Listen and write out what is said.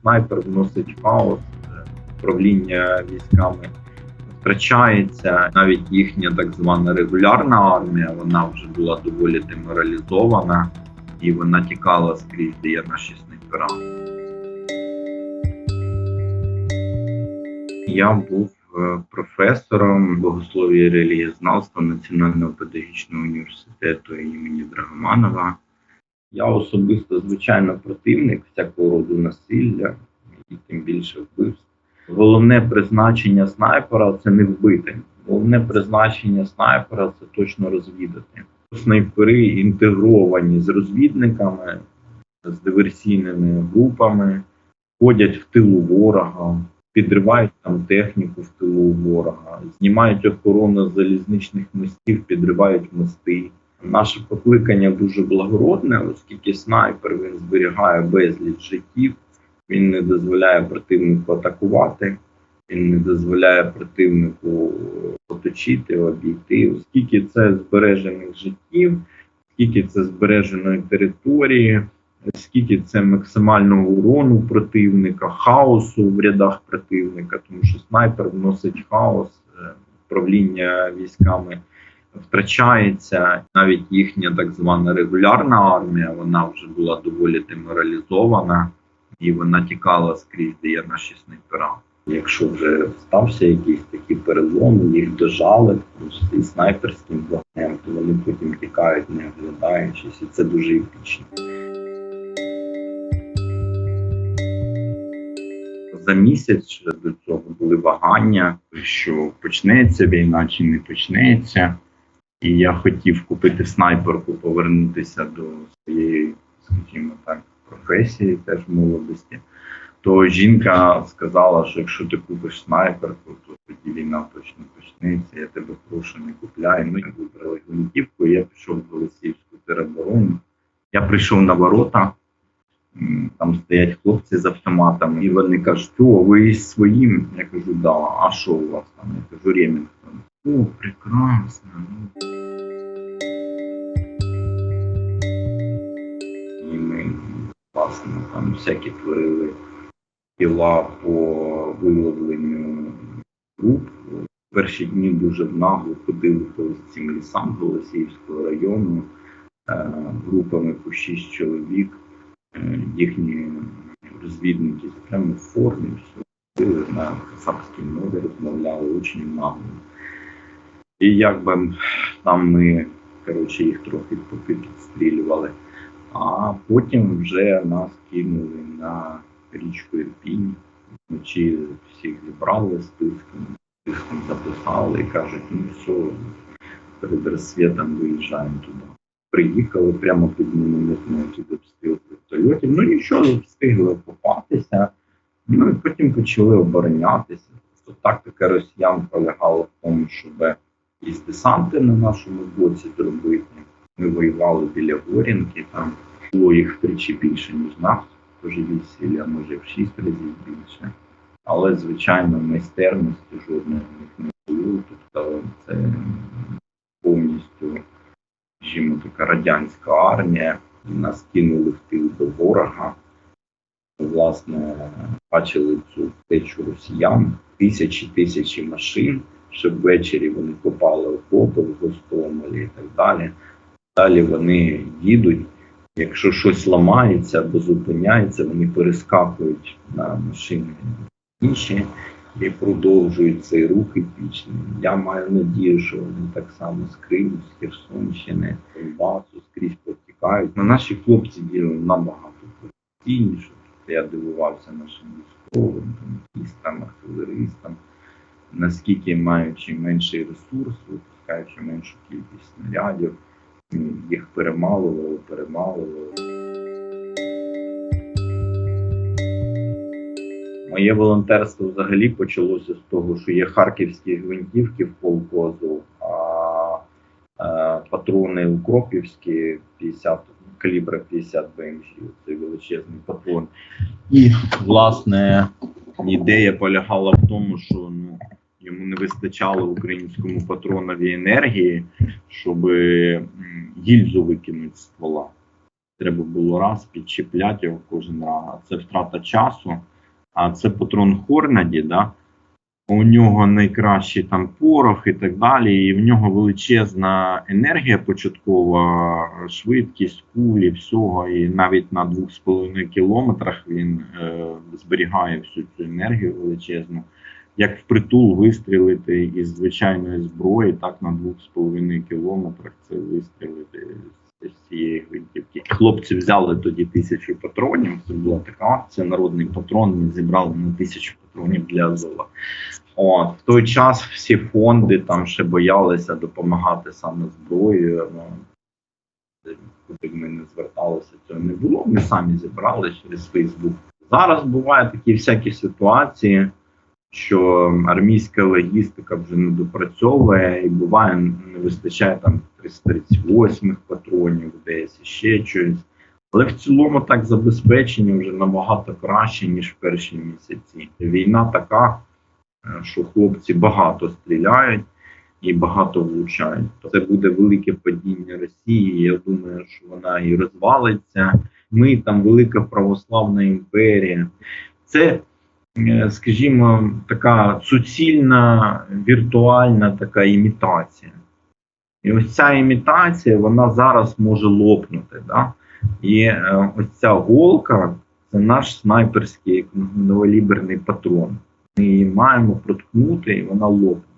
снайпер вносить хаос, е, управління військами втрачається. Навіть їхня так звана регулярна армія, вона вже була доволі деморалізована і вона тікала скрізь, де є наші снайпера. Я був е, професором богослов'я і релігієзнавства Національного педагогічного університету імені Драгоманова. Я особисто, звичайно, противник всякого роду насилля і тим більше вбивств. Головне призначення снайпера це не вбити. Головне призначення снайпера це точно розвідати. Снайпери інтегровані з розвідниками, з диверсійними групами, ходять в тилу ворога, підривають там техніку в тилу ворога, знімають охорону залізничних мостів, підривають мости. Наше покликання дуже благородне, оскільки снайпер він зберігає безліч життів, він не дозволяє противнику атакувати, він не дозволяє противнику оточити, обійти, оскільки це збережених життів, скільки це збереженої території, скільки це максимального урону противника, хаосу в рядах противника, тому що снайпер вносить хаос, е, управління військами втрачається. Навіть їхня так звана регулярна армія, вона вже була доволі деморалізована і вона тікала скрізь, де є наші снайпера. Якщо вже стався якийсь такий перелом, їх дожали і снайперським вогнем, то вони потім тікають, не оглядаючись, і це дуже епічно. За місяць до цього були вагання, що почнеться війна чи не почнеться. І я хотів купити снайперку, повернутися до своєї, скажімо так, професії теж молодості. То жінка сказала, що якщо ти купиш снайперку, то тоді війна точно почнеться. Я тебе прошу, не купляй. Ми вибрали гвинтівку, я пішов до Лисівську тероборону. Я прийшов на ворота, там стоять хлопці з автоматами, і вони кажуть, о, ви своїм. Я кажу, да, а що у вас там? Я кажу, Ремінгтон. О, прекрасно. ну». І ми, власне, там всякі творили діла по виловленню груп. Перші дні дуже нагло ходили по цим лісам Голосіївського району е, групами по шість чоловік. Е, Їхні розвідники прямо в формі, ходили на кацапській мові, розмовляли очень нагло. І якби там ми коротше, їх трохи попідстрілювали. А потім вже нас кинули на річку Ірпінь. Вночі всіх зібрали списком, списком записали і кажуть, ну все, перед розсвітом виїжджаємо туди. Приїхали прямо під мінометний обстріл вертольотів. Ну нічого, встигли окупатися. Ну і потім почали оборонятися. Тобто тактика росіян полягала в тому, щоб якісь десанти на нашому боці зробити. Ми воювали біля Горінки, там було їх втричі більше, ніж нас, силі, а може в шість разів більше. Але, звичайно, майстерності жодної в них не було. Тобто це повністю, скажімо, така радянська армія. Нас кинули в тил до ворога. Власне, бачили цю втечу росіян, тисячі тисячі машин, щоб ввечері вони копали окопи в Гостомелі і так далі. Далі вони їдуть. Якщо щось ламається або зупиняється, вони перескакують на машини інші і продовжують цей рух епічний. Я маю надію, що вони так само з Криму, з Херсонщини, з Донбасу скрізь протікають. Ну, наші хлопці діяли набагато. Тобто Я дивувався нашим військовим, танкістам, артилеристам, наскільки маючи менший ресурс, випускаючи меншу кількість снарядів, їх перемалували, перемалували. Моє волонтерство взагалі почалося з того, що є харківські гвинтівки в полку Азов, а е, патрони укропівські 50 калібра 50 БМЖ, це величезний патрон. І власне ідея полягала в тому, що ну, йому не вистачало українському патронові енергії, щоб гільзу викинути з ствола. Треба було раз підчіпляти його кожен раз. Це втрата часу. А це патрон Хорнаді, да? у нього найкращий там порох і так далі, і в нього величезна енергія початкова, швидкість кулі, всього, і навіть на 2,5 кілометрах він е, зберігає всю цю енергію величезну. Як впритул вистрілити із звичайної зброї, так на 2,5 кілометрах це вистрілити з цієї гвинтівки. Хлопці взяли тоді тисячу патронів. Це була така акція, народний патрон. Ми зібрали на тисячу патронів для Азова. От, в той час всі фонди там ще боялися допомагати саме зброєю. Ну, куди ми не зверталися, цього не було. Ми самі зібрали через Фейсбук. Зараз бувають такі всякі ситуації, що армійська логістика вже не допрацьовує, і буває, не вистачає там 338 патронів, десь ще щось. Але в цілому так забезпечення вже набагато краще, ніж в перші місяці. Війна така, е, що хлопці багато стріляють і багато влучають. Це буде велике падіння Росії. Я думаю, що вона і розвалиться. Ми там велика православна імперія. Це, е, скажімо, така суцільна віртуальна така імітація. І ось ця імітація, вона зараз може лопнути. Да? І е, ось ця голка це наш снайперський новоліберний патрон. Ми її маємо проткнути, і вона лопне.